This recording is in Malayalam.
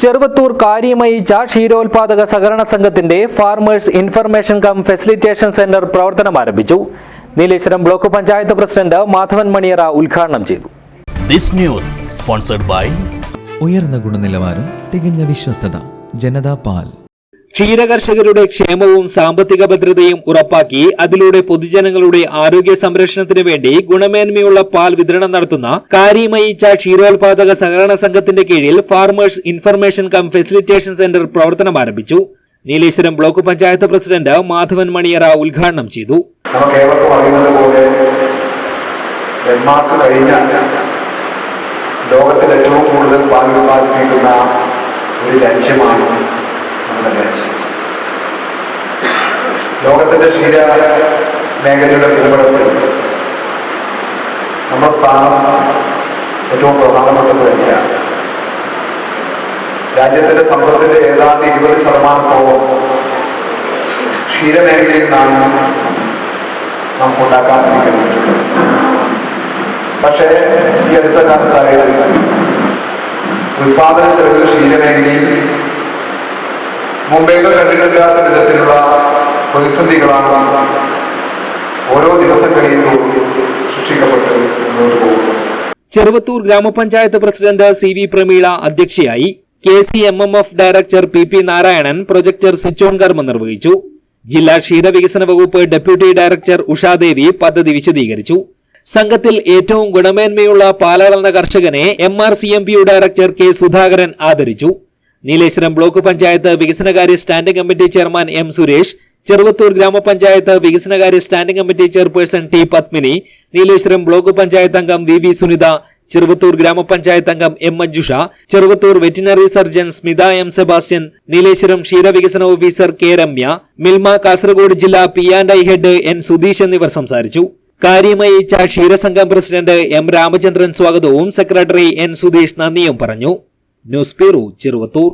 ചെറുവത്തൂർ കാര്യമയിച്ച ക്ഷീരോത്പാദക സഹകരണ സംഘത്തിന്റെ farmers information cum facilitation centre പ്രവർത്തനം ആരംഭിച്ചു. നീലേശ്വരം ബ്ലോക്ക് പഞ്ചായത്ത് പ്രസിഡന്റ് മാധവൻ മണിയറ ഉദ്ഘാടനം ചെയ്തു. ദിസ് ന്യൂസ് സ്പോൺസർഡ് ബൈ ഉയർന്ന ഗുണനിലവാരം തികഞ്ഞ വിശ്വസ്തത ജനതാ പാൽ. ക്ഷീരകർഷകരുടെ ക്ഷേമവും സാമ്പത്തിക ഭദ്രതയും ഉറപ്പാക്കി അതിലൂടെ പൊതുജനങ്ങളുടെ ആരോഗ്യ സംരക്ഷണത്തിന് വേണ്ടി ഗുണമേന്മയുള്ള പാൽ വിതരണം നടത്തുന്ന കാര്യമയിച്ച ക്ഷീരോത്പാദക സഹകരണ സംഘത്തിന്റെ കീഴിൽ farmers information cum facilitation centre പ്രവർത്തനം ആരംഭിച്ചു. നീലേശ്വരം ബ്ലോക്ക് പഞ്ചായത്ത് പ്രസിഡന്റ് മാധവൻ മണിയറ ഉദ്ഘാടനം ചെയ്തു. കഴിഞ്ഞ ലോകത്തിൽ ഏറ്റവും കൂടുതൽ പാൽ ഉൽപ്പാദിപ്പിക്കുന്ന ഒരു രാജ്യമാണ് നമ്മുടെ രാജ്യം ക്ഷീര മേഖലയുടെ ഭൂപടത്തിൽ നമ്മുടെ സ്ഥാനം ഏറ്റവും പ്രധാനപ്പെട്ടത് തന്നെയാണ്. രാജ്യത്തിന്റെ സമ്പത്തിന്റെ ഏതാണ്ട് ഇരുപത് ശതമാനത്തോളം ക്ഷീരമേഖലയിൽ നിന്നാണ് നമുക്ക് ഉണ്ടാക്കാൻ പറ്റുന്നത് പക്ഷേ ഈ അടുത്ത കാലത്തായാലും ഉൽപാദന ചെലവ് ക്ഷീരമേഖലയിൽ മുംബൈയിൽ കണ്ടിട്ടില്ലാത്ത വിധത്തിലുള്ള പ്രതിസന്ധികളാണ് ഓരോ ദിവസം കഴിയുന്നതോറും സൃഷ്ടിക്കപ്പെട്ട് മുന്നോട്ട് പോകുന്നത്. ചെറുവത്തൂർ ഗ്രാമപഞ്ചായത്ത് പ്രസിഡന്റ് സി വി പ്രമീള അധ്യക്ഷയായി K C M M F director P P Narayanan projector switch on കർമ്മം നിർവഹിച്ചു. ജില്ലാ ക്ഷീരവികസന വകുപ്പ് ഡെപ്യൂട്ടി ഡയറക്ടർ ഉഷാദേവി പദ്ധതി വിശദീകരിച്ചു. സംഘത്തിൽ ഏറ്റവും ഗുണമേന്മയുള്ള പാലാളന കർഷകനെ M R C M P U director K Sudhakaran ആദരിച്ചു. നീലേശ്വരം ബ്ലോക്ക് പഞ്ചായത്ത് വികസനകാര്യ standing committee chairman M Suresh Cheruvathur ഗ്രാമപഞ്ചായത്ത് വികസനകാര്യ standing committee chairperson T Padmini Nileshwaram block panchayat അംഗം വി വി സുനിത ചെറുവത്തൂർ ഗ്രാമപഞ്ചായത്ത് അംഗം M Manjusha Cheruvathur veterinary surgeon Smitha M Sebastian Nileshwaram ക്ഷീരവികസന ഓഫീസർ കെ രമ്യ മിൽമ കാസർഗോഡ് ജില്ലാ P and I head N Sudheesh എന്നിവർ സംസാരിച്ചു. കാര്യമയച്ച ക്ഷീരസംഘം പ്രസിഡന്റ് എം രാമചന്ദ്രൻ സ്വാഗതവും സെക്രട്ടറി എൻ സുധീഷ് നന്ദിയും പറഞ്ഞു. News bureau Cheruvathur.